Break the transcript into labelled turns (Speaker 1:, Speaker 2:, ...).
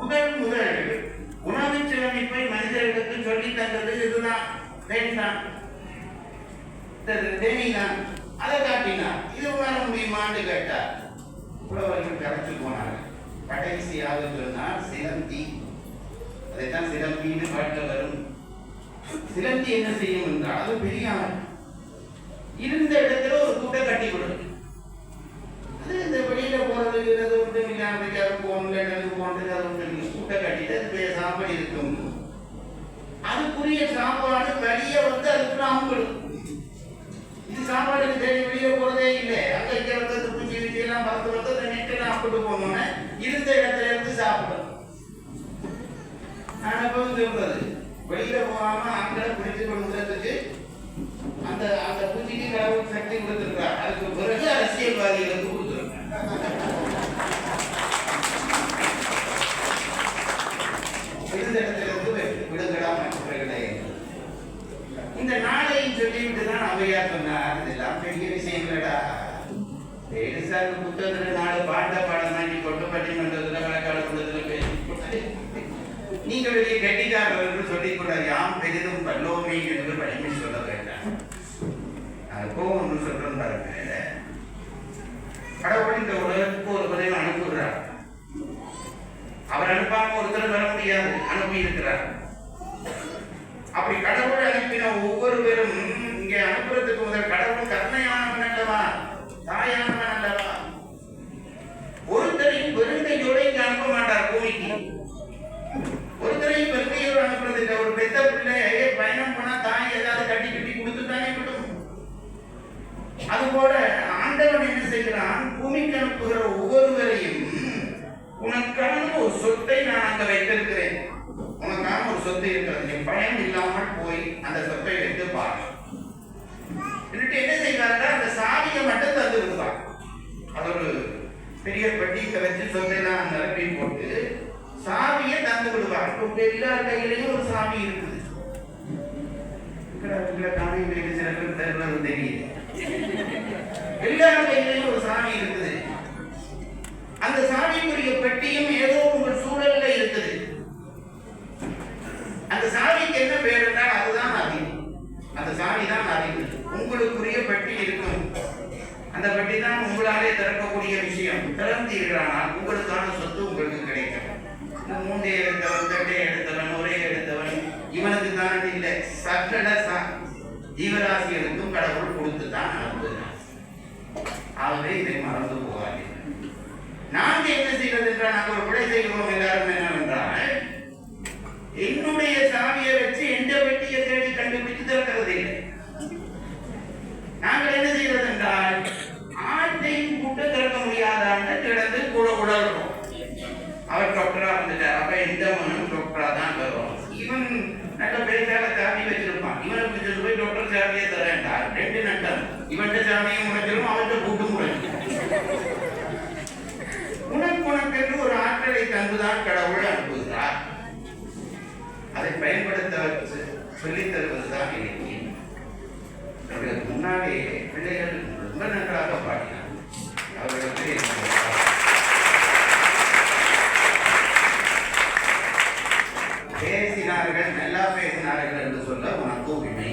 Speaker 1: முதல் முதல் உணவு சேமிப்பை மனிதர்களுக்கு சொல்லி தந்தது இதுதான் தேனிதான் தேனிதான் அதை காட்டினார். இது உணர முடியுமான்னு கேட்டார். புலவர்கள் கரைச்சு போனார் கடைசியாக சொன்னார் சிலந்தி. அதைத்தான் சிலந்தின்னு பாட்டில் வரும். சிலந்தி என்ன செய்யும் என்றால் அது பெரிய இருந்த இடத்துல ஒரு கூட்டை கட்டி கொடுக்கும். அது இந்த வெளியில போறது அது ஒன்று போகணும் முட்டை கட்டிட்டு அது போய் சாப்பாடு இருக்கும். அதுக்குரிய சாப்பாடு வெளியே வந்து அதுக்குள்ள அம்புடும். இது சாப்பாடுக்கு தேடி வெளியே போறதே இல்லை. அங்க இங்க வந்து அந்த பூச்சி எல்லாம் பார்த்து வந்து அந்த நெட்டெல்லாம் சாப்பிட்டு போனோன்னே இருந்த இடத்துல இருந்து சாப்பிடும். நான் எப்பவும் சொல்றது வெளியில போகாம அங்கே பிடிச்சு கொடுக்கறதுக்கு தான் சொன்னார் இதெல்லாம் பெரிய விஷயங்களடா பெருசாக புத்தகத்துல நாலு பாட்ட பாடம் மாட்டி கொண்டு பட்டிமன்றத்துல வழக்காடு குளத்துல பேசி நீங்க வெளியே கெட்டிக்காரர் என்று சொல்லிக் கொள்ள யாம் பெரிதும் பல்லோமை என்று வலிமை சொல்ல வேண்டாம் அதுக்கும் ஒன்று சொல்றோம் பாருங்க கடவுள் இந்த உலகத்துக்கு ஒரு பதில் அனுப்புகிறார் அவர் அனுப்பாம ஒருத்தர் வர முடியாது அனுப்பி இருக்கிறார் அப்படி அதுபோல ஆண்டவன் என்ன செய்கிறான் பூமிக்கு அனுப்புகிற ஒவ்வொருவரையும் உனக்கான ஒரு சொத்தை நான் அங்க வைத்திருக்கிறேன். உனக்கான ஒரு சொத்து இருக்கிறது. நீ பயம் இல்லாமல் போய் அந்த சொத்தை வைத்து பாரு. என்ன செய்வாருன்னா அந்த சாவியை மட்டும் தந்து விடுவார். அது ஒரு பெரிய பெட்டியை வச்சு சொத்தை சொத்தையெல்லாம் நிரப்பி போட்டு சாவியை தந்து விடுவார். எல்லார் கையிலையும் ஒரு சாவி இருக்குது. தானே எல்லார் கையிலையும் ஒரு சாமி இருக்குது. அந்த சாமிக்குரிய பெட்டியும் ஏதோ உங்கள் சூழல்ல இருக்குது. அந்த சாமிக்கு என்ன பேர் என்றால் அதுதான் அறிவு அந்த சாமி தான் அறிவு உங்களுக்குரிய பெட்டி இருக்கும். அந்த பெட்டி தான் உங்களாலே திறக்கக்கூடிய விஷயம். திறந்தீர்களானால் உங்களுக்கான சொத்து உங்களுக்கு கிடைக்கும். இந்த மூண்டே எடுத்தவன் தட்டே எடுத்தவன் ஒரே எடுத்தவன் இவனுக்கு தான் இல்லை. சகல ச- ஜீவராசிகளுக்கும் கடவுள் ஆகவே இதை மறந்து போகாதீர்கள் நாங்க என்ன செய்வது என்றால் நாங்கள் ஒரு பிழை செய்கிறோம் எல்லாரும் என்னவென்றால் என்னுடைய சாவியை வச்சு எந்த வெட்டியை தேடி கண்டுபிடித்து திறக்கிறது இல்லை. நாங்கள் என்ன செய்வது என்றால் ஆட்டையும் கூட்ட திறக்க முடியாதான்னு கிடந்து கூட உடல்றோம். அவர் டாக்டரா வந்துட்டார். அப்ப எந்த மனும் டாக்டரா தான் வரும். இவன் நல்ல பெருசாக சாமி வச்சிருப்பான். இவனுக்கு போய் டாக்டர் சாமியை தரேன்டா ரெண்டு நட்டம் இவன்கிட்ட சாமியும் நமக்கென்று ஒரு ஆற்றலை தங்குதான் கடவுள் அனுப்புகிறார். அதை பயன்படுத்த சொல்லித் தருவதுதான் இன்னைக்கு எங்களுக்கு முன்னாலே பிள்ளைகள் ரொம்ப நன்றாக பாடினார். அவர்களுக்கு பேசினார்கள் நல்லா பேசினார்கள் என்று சொல்ல உனக்கு உரிமை